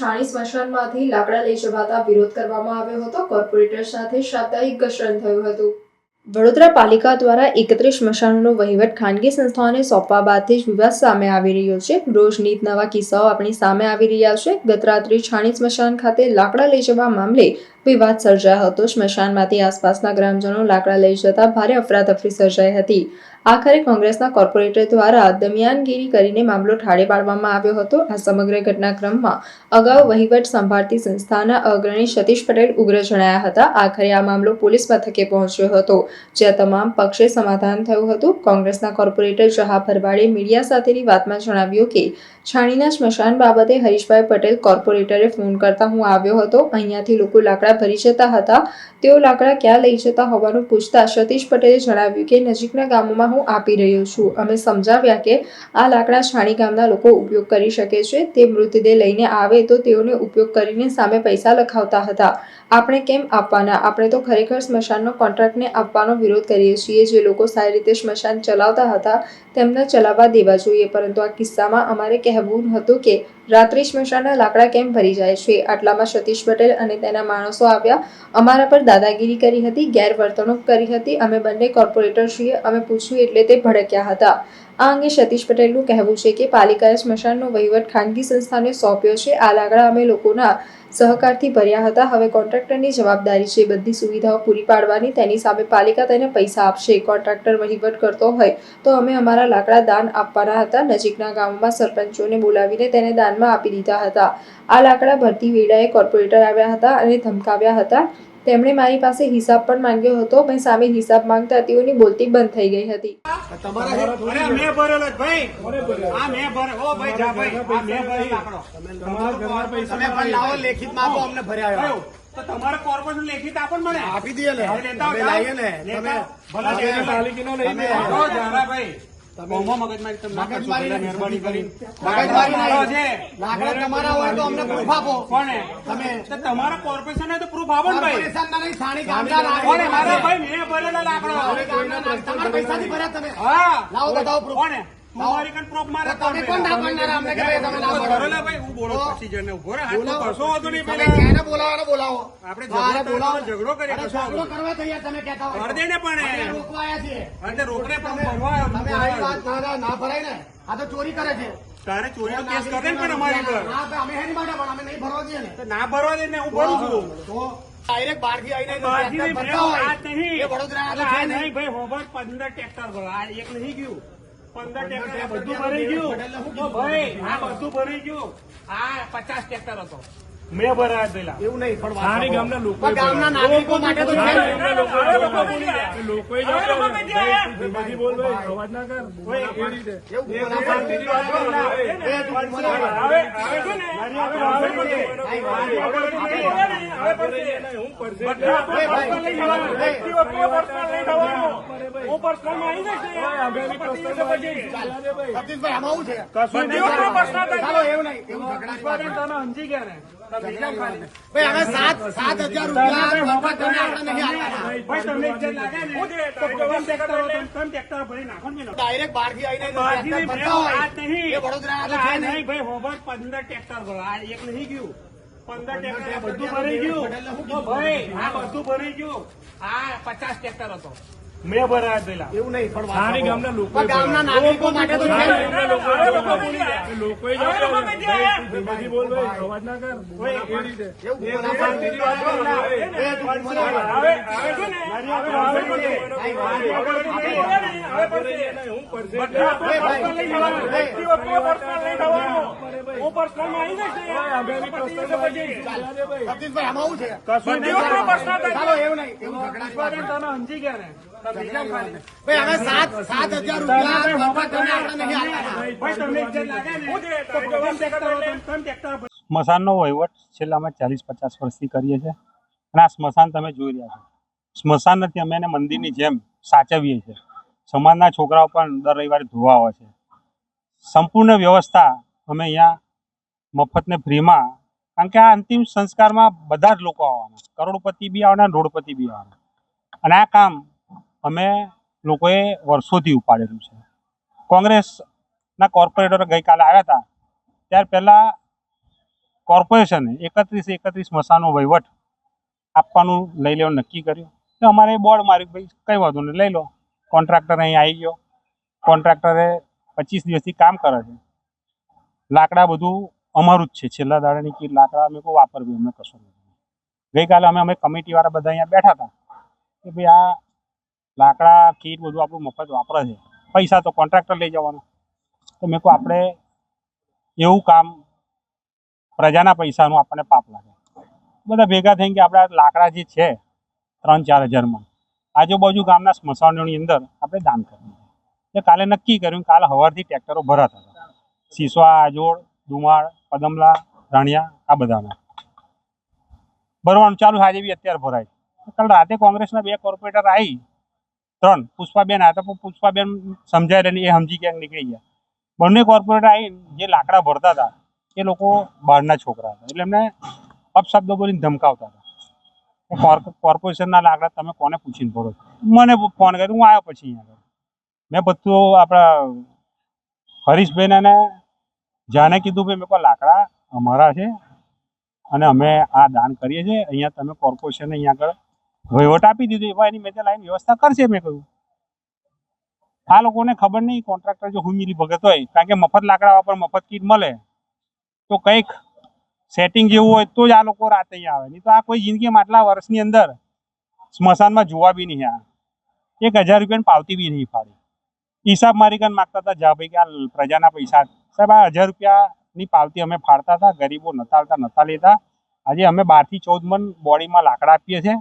છાણી સ્મશાનમાંથી લાકડા લઈ જવાતા વિરોધ કરવામાં આવ્યો હતો. કોર્પોરેટર સાથે સાપ્તાહિક ઘર્ષણ થયું હતું. વડોદરા પાલિકા દ્વારા એકત્રીસ સ્મશાનોનો વહીવટ ખાનગી સંસ્થાઓને સોંપવા બાદથી જ વિવાદ સામે આવી રહ્યો છે. રોજ નીત નવા કિસ્સાઓ આપણી સામે આવી રહ્યા છે. ગત રાત્રે છાણી સ્મશાન ખાતે લાકડા લઈ જવા મામલે વિવાદ સર્જાયો હતો. સ્મશાનમાંથી આસપાસના ગ્રામજનો લાકડા લઈ જતા ભારે અફરાતફરી સર્જાઈ હતી. આખરે કોંગ્રેસના કોર્પોરેટર દ્વારા દમિયાનગીરી કરીને મામલો ઠાળે પાડવામાં આવ્યો હતો. આ સમગ્ર ઘટનાક્રમમાં અગાઉ વહીવટ સંભાળતી સંસ્થાના અગ્રણી સતીશ પટેલ ઉગ્ર જણાયા હતા. આખરે આ મામલો પોલીસ મથકે પહોંચ્યો હતો, જ્યાં તમામ પક્ષે સમાધાન થયું હતું. કોંગ્રેસના કોર્પોરેટર જહા ભરવાડે મીડિયા સાથેની વાતમાં જણાવ્યું કે, છાણીના સ્મશાન બાબતે હરીશભાઈ પટેલ કોર્પોરેટરે ફોન કરતા હું આવ્યો હતો. અહીંયાથી લોકો લાકડા ભરી જતા હતા. તેઓ લાકડા ક્યાં લઈ જતા હોવાનું પૂછતા સતીશ પટેલે જણાવ્યું કે, નજીકના ગામોમાં હું આપી રહ્યો છું. અમે સમજાવ્યા કે, આ લાકડા છાણી ગામના લોકો ઉપયોગ કરી શકે છે. તે મૃતદેહ લઈને આવે તો તેઓને ઉપયોગ કરીને સામે પૈસા લખાવતા હતા. આપણે કેમ આપવાના? આપણે તો ખરેખર સ્મશાનનો કોન્ટ્રાક્ટને આપવાનો વિરોધ કરીએ છીએ. જે લોકો સારી રીતે સ્મશાન ચલાવતા હતા, તેમને ચલાવવા દેવા જોઈએ. પરંતુ આ કિસ્સામાં અમારે કહેવું હતું કે, રાત્રિ સ્મશાનના લાકડા કેમ ભરી જાય છે? આટલામાં સતીશ પટેલ અને તેના માણસો આવ્યા. અમારા પર દાદાગીરી કરી હતી, ગેરવર્તણૂક કરી હતી. અમે બંને કોર્પોરેટર છીએ અમે પૂછ્યું એટલે તે ભડક્યા હતા. આ અંગે સતીશ પટેલનું કહેવું છે કે પાલિકાએ સ્મશાનનો વહીવટ ખાનગી સંસ્થાને સોંપ્યો છે. આ લાકડા અમે લોકોના સહકારથી ભર્યા હતા. હવે કોન્ટ્રાક્ટરની જવાબદારી છે. બધી સુવિધાઓ પૂરી પાડવાની. તેની સામે પાલિકા તેને પૈસા આપશે. કોન્ટ્રાક્ટર વહીવટ કરતો હોય તો અમે અમારા લાકડા દાન આપવાના હતા. નજીકના ગામોમાં સરપંચોને બોલાવીને તેને દાનમાં આપી દીધા હતા. આ લાકડા ભરતી વેળાએ કોર્પોરેટર આવ્યા હતા અને ધમકાવ્યા હતા. તેમણે મારી પાસે હિસાબ પણ માંગ્યો હતો. મેં સામે હિસાબ માંગતા તેઓની બોલતી બંધ થઈ ગઈ હતી. અરે મેં ભરેલો જ ભાઈ. આ મેં ભરે ઓ ભાઈ જા ભાઈ. આ મેં ભરેલો આંકડો તમે પણ લાવો લેખિતમાં આપો અમને ભર્યા આવ્યા. કયું? તો તમારે કોર્પોરેશન લેખિત આપણ મળે આપી દઈએ ને. લેતા અમે આવો, લાવીએ ને. તમે. ભલા તમે બહુ મગજમારી તમે મગજમારી મહેરબાની કરી મગજમારી મારો નહીં. છે લાકડા તમારા હોય તો અમને proof આપો. કોને? તમે તમારા કોર્પોરેશન તો પ્રૂફ આપો ને ભાઈ. કોર્પોરેશનના નહીં, મારા ભાઈ મેં ભરેલા લાકડા. તમારા પૈસાથી ભર્યા તમે. હા. લાવો બતાવો પ્રૂફ કોને? તું મારી મારે તમે કોણ ના પાડનારા અમને કે ભાઈ તમે ના પાડો? ભાઈ હું બોલો પછી જઈને ઊભો રહે. હાથ તો વાંધો નહીં પેલા જેને બોલાવો બોલાવો. આપણે બોલાવો. ઝઘડો કરીએ, ઝઘડો કરવા તૈયાર તમે કહેતા હોય. કર ને પણ રોકવા આવ્યા છીએ. એટલે રોકડે પણ ભરવા તમે ભરવા વાત ના- ભરાય ને. આ તો ચોરી કરે છે. તારે ચોરીનો કેસ કરે ને પણ અમારી પર અમે હેની માટે પણ અમે નહીં ભરવા દઈએ ને. ના ભરવા દે ને હું ભરું છું. તો ડાયરેક્ટ બહારથી આવીને બહારથી નહીં. આ આ છે નહીં નહીં. ભાઈ હોબર પંદર ટ્રેક્ટર ભરો. આ એક નહીં ગયું. પંદર ટ્રેક્ટર બધું ભરી ગયું. ભાઈ આ બધું ભરી ગયું. આ પચાસ ટ્રેક્ટર હતો. મેં ભરાયા પેલા એવું નહીં પણ સ્થાનિક ગામના લોકો ગામના નાગરિકો માટે તો ભાઈ અવાજ ના કર. હું માં આવી એવું નહીં. સમજી ગયા ને. ભાઈ, હવે સાત સાત હજાર રૂપિયા. ડાયરેક્ટ આવીને પંદર ટ્રેક્ટર ભરો. એક નહીં ગયું. પંદર ટ્રેક્ટર બધું ભરી ગયું. ભાઈ આ બધું ભરી ગયું. આ પચાસ ટ્રેક્ટર હતો. મેં ભરાયા પેલા એવું નહીં પણ સારી ગામના લોકો ગામના નાગરિકો માટે તો બધી બોલ ભાઈ અવાજ ના કર એ રીતે. હું personal માં આવી જશે. પતી જશે પછી. સતીશભાઈ, આમાં શું છે? વ્યક્તિઓ કોઈ personal થાય. ચાલો, એવું નહીં. સમજી ગયા ને. ભાઈ, હવે સાત સાત હજાર રૂપિયા સ્મશાનનો વહીવટ છેલ્લા અમે ચાલીસ પચાસ વર્ષથી કરીએ છીએ. અને આ સ્મશાન તમે જોઈ રહ્યા છો. સ્મશાન નથી અમે એને મંદિરની જેમ સાચવીએ છીએ. સમાજના છોકરાઓ પણ દર રવિવારે ધોવા આવે છે. સંપૂર્ણ વ્યવસ્થા અમે અહીંયા મફતને ફ્રીમાં કારણ કે આ અંતિમ સંસ્કારમાં બધા જ લોકો આવવાના. કરોડપતિ બી આવવાના રોડપતિ બી આવવાના. અને આ કામ અમે લોકોએ વર્ષોથી ઉપાડેલું છે. કોંગ્રેસના કોર્પોરેટરો ગઈકાલે આવ્યા હતા. ત્યાર પહેલાં કોર્પોરેશને એકત્રીસ એકત્રીસ મસાનો વહીવટ આપવાનું લઈ લેવાનું નક્કી કર્યું. તો અમારે બોર્ડ માર્યું, ભાઈ, કંઈ વાંધો નહીં, લઈ લો. કોન્ટ્રાક્ટર અહીં આવી ગયો. કોન્ટ્રાક્ટરે પચીસ દિવસથી કામ કરે છે. લાકડા બધું અમારું જ છે. છેલ્લા દાડાની કીટ લાકડા અમે કોઈ વાપરવી અમને કશું નથી ગઈકાલે અમે અમે કમિટીવાળા બધા અહીંયા બેઠા હતા. કે ભાઈ, આ લાકડા કીટ બધું આપણું મફત વાપરે છે. પૈસા તો કોન્ટ્રાક્ટર લઈ જવાનો. તો મેં કહું આપણે એવું કામ પ્રજાના પૈસાનું આપણને પાપ લાગે. બધા ભેગા થઈને કે આપણા લાકડા જે છે, ત્રણ ચાર હજારમાં, આજુબાજુ ગામના સ્મશાનોની અંદર આપણે દાન કરવું એટલે કાલે નક્કી કર્યું, કાલે સવારથી ટ્રેક્ટરો ભરાતા હતા. સીસવા, આજોડ ધુમાળ પદમલા, રાણિયા, આ બધાના. ભરવાનું ચાલુ આજે બી અત્યારે ભરાય. કાલ રાતે કોંગ્રેસના બે કોર્પોરેટર આવી ત્રણ. પુષ્પાબેન હતા, પણ પુષ્પાબેન સમજાય રહી એ સમજી ક્યાંક નીકળી ગયા. બંને કોર્પોરેટર આવીને જે લાકડા ભરતા હતા, એ લોકો બહારના છોકરા હતા. એટલે એમને અપશબ્દો બોલીને ધમકાવતા હતા. કોર્પોરેશનના લાકડા તમે કોને પૂછીને ભરો મને ફોન કર્યો, હું આવ્યો પછી અહીંયા મેં બધું આપણા હરીશભાઈને અને જાને કીધું ભાઈ મેં લાકડા અમારા છે અને અમે આ દાન કરીએ છીએ. અહીંયા તમે કોર્પોરેશન અહીંયા આગળ વહીવટ આપી દીધો એવા એની મેં લાઈન વ્યવસ્થા કરશે, મેં કહ્યું. આ લોકોને ખબર નહીં કોન્ટ્રાક્ટર જો હુમિલી ભગત હોય, કારણ કે મફત લાકડા વાપર, મફત કીટ મળે, તો કંઈક સેટિંગ જેવું હોય તો જ આ લોકો રાતે અહીંયા આવે. નહીં તો આ કોઈ જિંદગીમાં આટલા વર્ષની અંદર સ્મશાનમાં જોવા બી નહીં આ. એક હજાર રૂપિયાની પાવતી બી નહીં ફાડી. હિસાબ મારી કરીને માગતા હતા, જા ભાઈ, કે આ પ્રજાના પૈસા. સાહેબ, આ હજાર રૂપિયાની પાવતી અમે ફાડતા હતા, ગરીબો નતા આવતા નતા લેતા. આજે અમે બારથી ચૌદ મન બોડીમાં લાકડા આપીએ છીએ.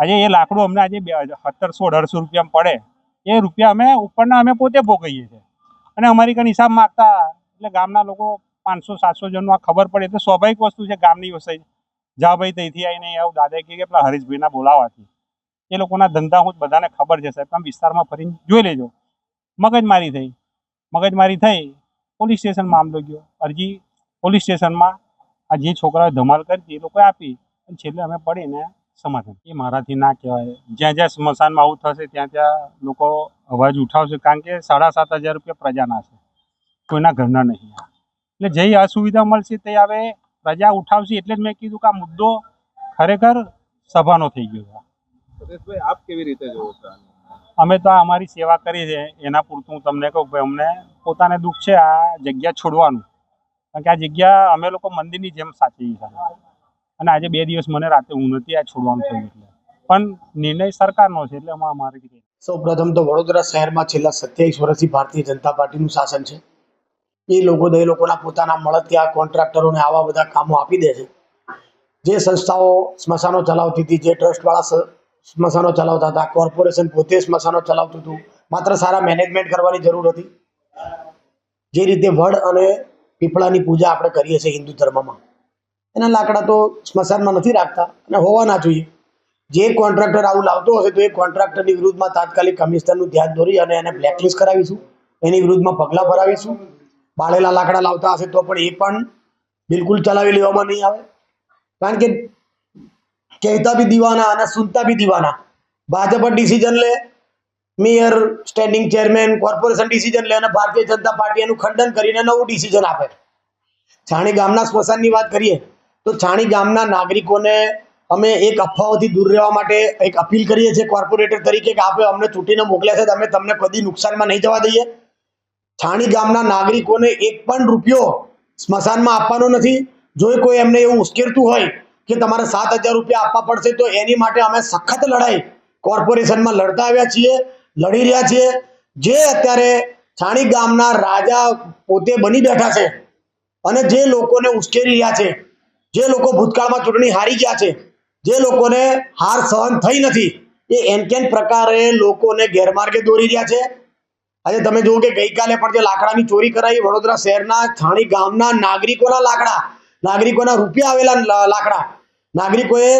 આજે એ લાકડું અમને આજે સત્તરસો, અઢારસો રૂપિયામાં પડે. એ રૂપિયા અમે ઉપરના અમે પોતે ભોગવીએ છીએ. અને અમારી કણ હિસાબ માગતા એટલે ગામના લોકો પાંચસો, સાતસો જણનું આ ખબર પડે. એટલે સ્વાભાવિક વસ્તુ છે, ગામની વસ્તુ જા ભાઈ, ત્યાંથી આવીને આવું દાદા કહે કે પેલા હરીશભાઈના બોલાવાથી. એ લોકોના ધંધા હું બધાને ખબર છે, સાહેબ. તમે વિસ્તારમાં ફરીને જોઈ લેજો. મગજમારી થઈ. મગજમારી થઈ, પોલીસ સ્ટેશન મામલો ગયો. અરજી પોલીસ સ્ટેશનમાં આ જે છોકરાઓ ધમાલ કરી હતી એ લોકોએ આપી. અને છેલ્લે અમે પડીને સમાધાન. એ મારાથી ના કહેવાય. જ્યાં જ્યાં સ્મશાનમાં આવું થશે ત્યાં ત્યાં લોકો અવાજ ઉઠાવશે કારણ કે સાડા સાત હજાર રૂપિયા પ્રજાના છે. કોઈના ઘરના નહીં એટલે જે અસુવિધા મળશે તે હવે પ્રજા ઉઠાવશે એટલે જ મેં કીધું કે આ મુદ્દો ખરેખર સભાનો થઈ ગયો છે. આપ કેવી રીતે જોવો છો અમે તો આ અમારી સેવા કરી છે. એના પૂરતું હું તમને કહું ભાઈ અમને પોતાને દુઃખ છે આ જગ્યા છોડવાનું. કારણ કે આ જગ્યા અમે લોકો મંદિરની જેમ સાચવી છે. અને આજે બે દિવસ મને રાતે ઊંઘ નથી, આ છોડવાનું થયું એટલે. પણ નિર્ણય સરકારનો છે એટલે અમારે કંઈ સૌ પ્રથમ તો વડોદરા શહેરમાં છેલ્લા સત્યાવીસ વર્ષથી ભારતીય જનતા પાર્ટીનું શાસન છે. એ લોકો એ લોકોના પોતાના મળતિયા કોન્ટ્રાક્ટરોને આવા બધા કામો આપી દે છે. જે સંસ્થાઓ સ્મશાનો ચલાવતી હતી, જે ટ્રસ્ટવાળા સ્મશાનો ચલાવતા હતા, કોર્પોરેશન પોતે સ્મશાનો ચલાવતું હતું, માત્ર સારા મેનેજમેન્ટ કરવાની જરૂર હતી. જે રીતે વડ અને પીપળાની પૂજા આપણે કરીએ છીએ હિન્દુ ધર્મમાં. એના લાકડા તો સ્મશાનમાં નથી રાખતા અને હોવા ના જોઈએ. જે કોન્ટ્રાક્ટર આવું લાવતો હશે તો એ કોન્ટ્રાક્ટરની વિરુદ્ધમાં તાત્કાલિક કમિશનરનું ધ્યાન દોરી અને એને બ્લેકલિસ્ટ કરાવીશું. એની વિરુદ્ધમાં પગલાં ભરાવીશું. બાળેલા લાકડા લાવતા હશે તો પણ એ પણ બિલકુલ ચલાવી લેવામાં નહીં આવે. કારણ કે કહેતા બી દીવાના અને સુનતા બી દીવાના. ભાજપ ડિસિઝન લે mayor standing chairman corporation decision લે અને ભારતીય જનતા પાર્ટી એનું ખંડન કરીને નવું ડિસિઝન આપે. છાણી ગામના સ્મશાનની વાત કરીએ તો છાણી ગામના નાગરિકોને અમે એક અફવાઓથી દૂર રહેવા માટે એક અપીલ કરીએ છીએ કોર્પોરેટર તરીકે કે આપણે અમને ચૂંટીને મોકલ્યા છે, અમે તમને કદી નુકસાનમાં નહીં જવા દઈએ. છાણી ગામના નાગરિકોને એક પણ રૂપિયો સ્મશાનમાં આપવાનો નથી. જો કોઈ એમને એવું ઉશ્કેરતું હોય કે તમારે સાત હજાર રૂપિયા આપવા પડશે, તો એની માટે અમે સખત લડાઈ કોર્પોરેશનમાં લડતા આવ્યા છીએ, લડી રહ્યા છીએ. જે અત્યારે છાણી ગામના રાજા પોતે બની બેઠા છે અને જે લોકોને ઉશ્કેરી રહ્યા છે જે લોકો ભૂતકાળમાં ચૂંટણી હારી ગયા છે, જે લોકોને હાર સહન થઈ નથી, એ એમ કેમ પ્રકારે લોકોને ગેરમાર્ગે દોરી રહ્યા છે? આજે તમે જુઓ કે ગઈકાલે પણ જે લાકડાની ચોરી કરાઈ, વડોદરા શહેરના છાણી ગામના નાગરિકોના લાકડા, નાગરિકોના રૂપિયા આવેલા લાકડા. નાગરિકોએ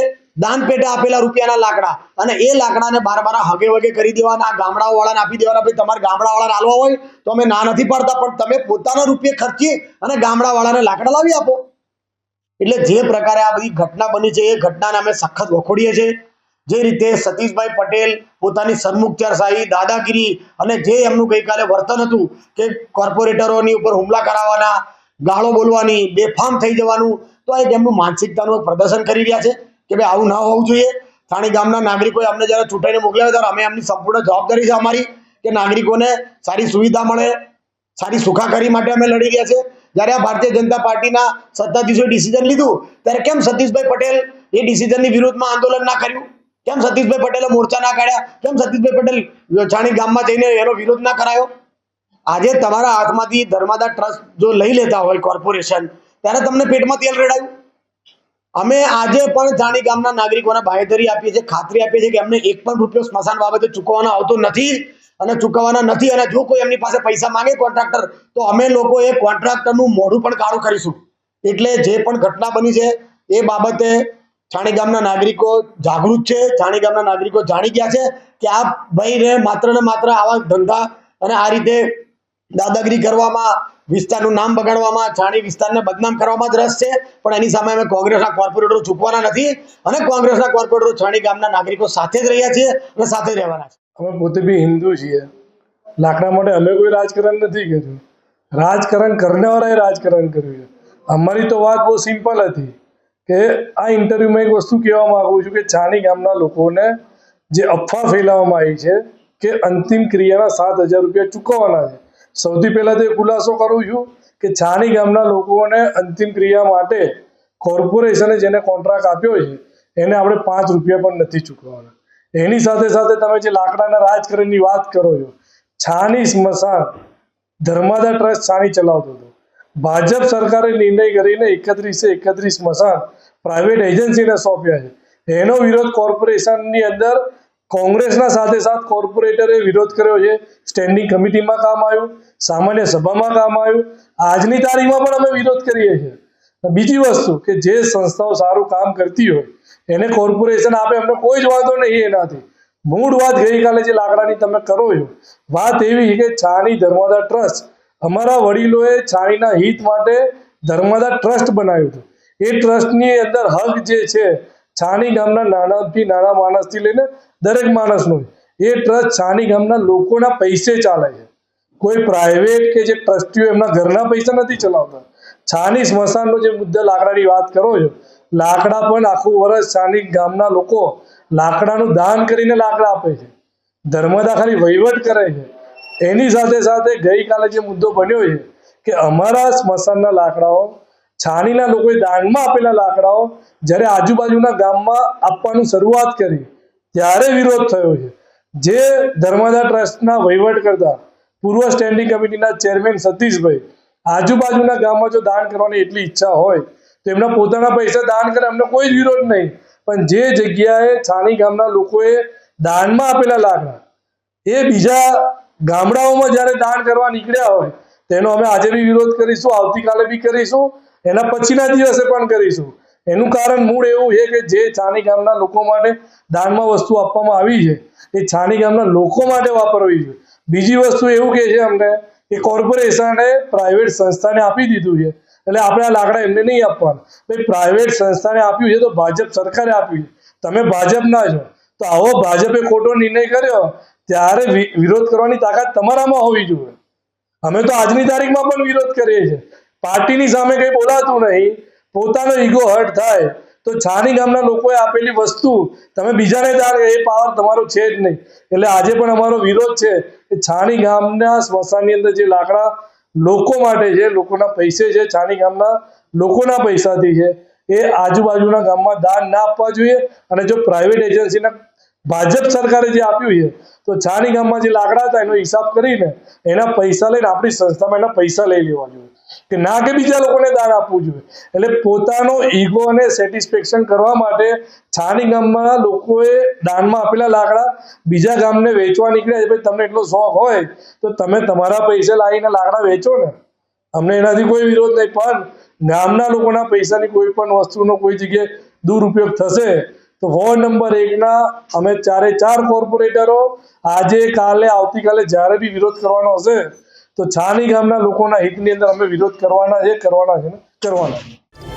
દાન પેટે આપેલા રૂપિયાના લાકડા અને એ લાકડાને બાર બાર હગે વગે કરી દેવાના ગામડા વાળાને આપી દેવાના, ભાઈ તમારે ગામડા વાળાને આલવા હોય તો અમે ના નથી પાડતા, પણ તમે પોતાના રૂપિયા ખર્ચી અને ગામડા વાળાને લાકડા લાવી આપો. એટલે જે પ્રકારે આ બધી ઘટના બની છે, એ ઘટનાને અમે સખત વખોડીએ છીએ. જે રીતે સતીશભાઈ પટેલ પોતાની સન્મુખત્યારશાહી દાદાગીરી અને જે એમનું ગઈકાલે વર્તન હતું કે કોર્પોરેટરોની ઉપર હુમલા કરાવવાના, ગાળો બોલવાની, બેફામ થઈ જવાનું, તો એક એમનું માનસિકતાનું પ્રદર્શન કરી રહ્યા છે કે ભાઈ આવું ન હોવું જોઈએ. થાણી ગામના નાગરિકોએ અમને જ્યારે ચૂંટાઈને મોકલ્યા ત્યારે અમે એમની સંપૂર્ણ જવાબદારી છે અમારી કે નાગરિકોને સારી સુવિધા મળે સારી સુખાકારી માટે અમે લડી રહ્યા છે. જ્યારે આ ભારતીય જનતા પાર્ટીના સત્તાધીશોએ ડિસિઝન લીધું, ત્યારે કેમ સતીશભાઈ પટેલ એ ડિસિઝનની વિરુદ્ધમાં આંદોલન ના કર્યું? કેમ સતીશભાઈ પટેલે મોરચા ના કાઢ્યા? કેમ સતીશભાઈ પટેલ છાણી ગામમાં જઈને એનો વિરોધ ના કરાયો? આજે તમારા હાથમાંથી ધર્માદા ટ્રસ્ટ જો લઈ લેતા હોય કોર્પોરેશન, ત્યારે તમને પેટમાં તેલ રેડાયું? અમે આજે પણ જાણી ગામના નાગરિકોને બાહેધરી આપીએ છીએ, ખાતરી આપીએ છીએ કે અમને એક પણ રૂપિયો સ્મશાન બાબતે ચૂકવવાનો આવતો નથી. અને ચૂકવવાના નથી અને જો કોઈ એમની પાસે પૈસા માંગે કોન્ટ્રાક્ટર, તો અમે લોકો એ કોન્ટ્રાક્ટરનું મોઢું પણ કાળું કરીશું. એટલે જે પણ ઘટના બની છે, એ બાબતે છાણી ગામના નાગરિકો જાગૃત છે, છાણી ગામના નાગરિકો જાણી ગયા છે કે આ ભાઈને માત્ર ને માત્ર આવા ધંધા અને આ રીતે દાદાગીરી કરવામાં, વિસ્તારનું નામ બગાડવામાં, છાણી વિસ્તારને બદનામ કરવામાં જ રસ છે. પણ એની સામે અમે કોંગ્રેસના કોર્પોરેટરો ચૂકવાના નથી અને કોંગ્રેસના કોર્પોરેટરો છાણી ગામના નાગરિકો સાથે જ રહ્યા છીએ અને સાથે રહેવાના છે. અમે પોતે બી હિન્દુ છીએ. લાકડા માટે અમે કોઈ રાજકારણ નથી કર્યું. રાજકારણ કરનારાએ રાજકારણ કર્યું છે. અમારી તો વાત બહુ સિમ્પલ હતી કે આ ઇન્ટરવ્યૂમાં એક વસ્તુ કહેવા માગું છું કે છાણી ગામના લોકોને જે અફવા ફેલાવવામાં આવી છે કે અંતિમ ક્રિયાના સાત હજાર રૂપિયા ચૂકવવાના છે. સૌથી પહેલાં તો એ ખુલાસો કરું છું કે છાણી ગામના લોકોને અંતિમ ક્રિયા માટે કોર્પોરેશને જેને કોન્ટ્રાક્ટ આપ્યો છે, એને આપણે પાંચ રૂપિયા પણ નથી ચૂકવવાના. એની સાથે સાથે તમે જે લાકડાના રાજકારણની વાત કરો છો, છાની સ્મશાન ધર્માદા ટ્રસ્ટ છાની ચલાવતો હતો. ભાજપ સરકારે નિર્ણય કરીને એકત્રીસે એકત્રીસ સ્મશાન પ્રાઇવેટ એજન્સીને સોંપ્યા છે. એનો વિરોધ કોર્પોરેશનની અંદર કોંગ્રેસના સાથે સાથ કોર્પોરેટરે વિરોધ કર્યો છે. સ્ટેન્ડિંગ કમિટીમાં કામ આવ્યું, સામાન્ય સભામાં કામ આવ્યું. આજની તારીખમાં પણ અમે વિરોધ કરીએ છીએ. બીજી વસ્તુ કે જે સંસ્થાઓ સારું કામ કરતી હોય, એને કોર્પોરેશન આપે અમને કોઈ જ વાંધો નહીં એનાથી. મૂળ વાત ગઈકાલે જે લાકડાની તમે કરો છો, વાત એવી કે છાણી ધર્મદા ટ્રસ્ટ અમારા વડીલોએ છાણીના હિત માટે ધર્માદા ટ્રસ્ટ બનાવ્યું હતું. એ ટ્રસ્ટની અંદર હક જે છે, છાણી ગામના નાનાથી નાના માણસથી લઈને દરેક માણસનો એ ટ્રસ્ટ છાણી ગામના લોકોના પૈસે ચાલે છે. કોઈ પ્રાઇવેટ કે જે ટ્રસ્ટીઓ એમના ઘરના પૈસા નથી ચલાવતા. છાની સ્મશાનનો જે મુદ્દે લાકડાની વાત કરો છો, લાકડા પણ આખું વર્ષ છાની ગામના લોકો લાકડાનું દાન કરીને લાકડા આપે છે. ધર્મદા ખાલી વહીવટ કરે છે. એની સાથે સાથે ગઈકાલે જે મુદ્દો બન્યો છે કે અમારા સ્મશાનના લાકડાઓ છાણીના લોકોએ દાનમાં આપેલા લાકડાઓ જ્યારે આજુબાજુના ગામમાં આપવાનું શરૂઆત કરી, ત્યારે વિરોધ થયો છે. જે ધર્મદા ટ્રસ્ટના વહીવટ કરતા પૂર્વ સ્ટેન્ડિંગ કમિટીના ચેરમેન સતીશભાઈ આજુબાજુના ગામમાં જો દાન કરવાની એટલી ઈચ્છા હોય, તો એમના પોતાના પૈસા દાન કરે અમને કોઈ જ વિરોધ નહીં. પણ જે જગ્યાએ છાણી ગામના લોકોએ દાનમાં આપેલા લાકડા એ બીજા ગામડાઓમાં જ્યારે દાન કરવા નીકળ્યા હોય તેનો અમે આજે બી વિરોધ કરીશું, આવતીકાલે બી કરીશું, એના પછીના દિવસે પણ કરીશું. એનું કારણ મૂળ એવું છે કે જે છાણી ગામના લોકો માટે દાનમાં વસ્તુ આપવામાં આવી છે, એ છાણી ગામના લોકો માટે વાપરવી છે બીજી વસ્તુ એવું કહે છે અમને કે કોર્પોરેશને પ્રાઇવેટ સંસ્થાને આપી દીધું છે. એટલે આપણે આ લાકડા એમને નહીં આપવાના. ભાઈ પ્રાઇવેટ સંસ્થાને આપ્યું છે તો ભાજપ સરકારે આપ્યું છે. તમે ભાજપના છો. તો આવો ભાજપે ખોટો નિર્ણય કર્યો, ત્યારે વિરોધ કરવાની તાકાત તમારામાં હોવી જોઈએ. અમે તો આજની તારીખમાં પણ વિરોધ કરીએ છીએ. પાર્ટીની સામે કંઈ બોલાતું નહીં. પોતાનો ઈગો હર્ટ થાય. તો છાની ગામના લોકોએ આપેલી વસ્તુ, તમે બીજાને દાન એ પાવર તમારો છે જ નહીં. એટલે આજે પણ અમારો વિરોધ છે કે છાણી ગામના સ્મશાનની અંદર જે લાકડા લોકો માટે છે, લોકોના પૈસે છે, છાણી ગામના લોકોના પૈસાથી છે, એ આજુબાજુના ગામમાં દાન ના આપવા જોઈએ. અને જો પ્રાઇવેટ એજન્સીના ભાજપ સરકારે જે આપ્યું છે, તો છાણી ગામમાં જે લાકડા હતા એનો હિસાબ કરીને એના પૈસા લઈને આપણી સંસ્થામાં એના પૈસા લઈ લેવા જોઈએ. કે ના કે બીજા લોકોને દાન આપવું જોઈએ. એટલે પોતાનો ઈગો અને સેટિસ્ફેક્શન કરવા માટે છાની ગામમાં લોકોએ દાનમાં આપેલા લાકડા બીજા ગામને વેચવા નીકળ્યા ભાઈ, તમને એટલો શોખ હોય તો તમે તમારા પૈસે લાવીને લાકડા વેચો ને. અમને એનાથી કોઈ વિરોધ નહીં. પણ ગામના લોકોના પૈસાની કોઈ પણ વસ્તુનો કોઈ જગ્યાએ દુરુપયોગ થશે તો વોર્ડ નંબર એકના અમે ચારે ચાર કોર્પોરેટરો આજે કાલે, આવતીકાલે જ્યારે બી વિરોધ કરવાનો હશે તો છાની ગામના લોકોના હિતની અંદર અમે વિરોધ કરવાના છે કરવાના છે ને? કરવાના છે.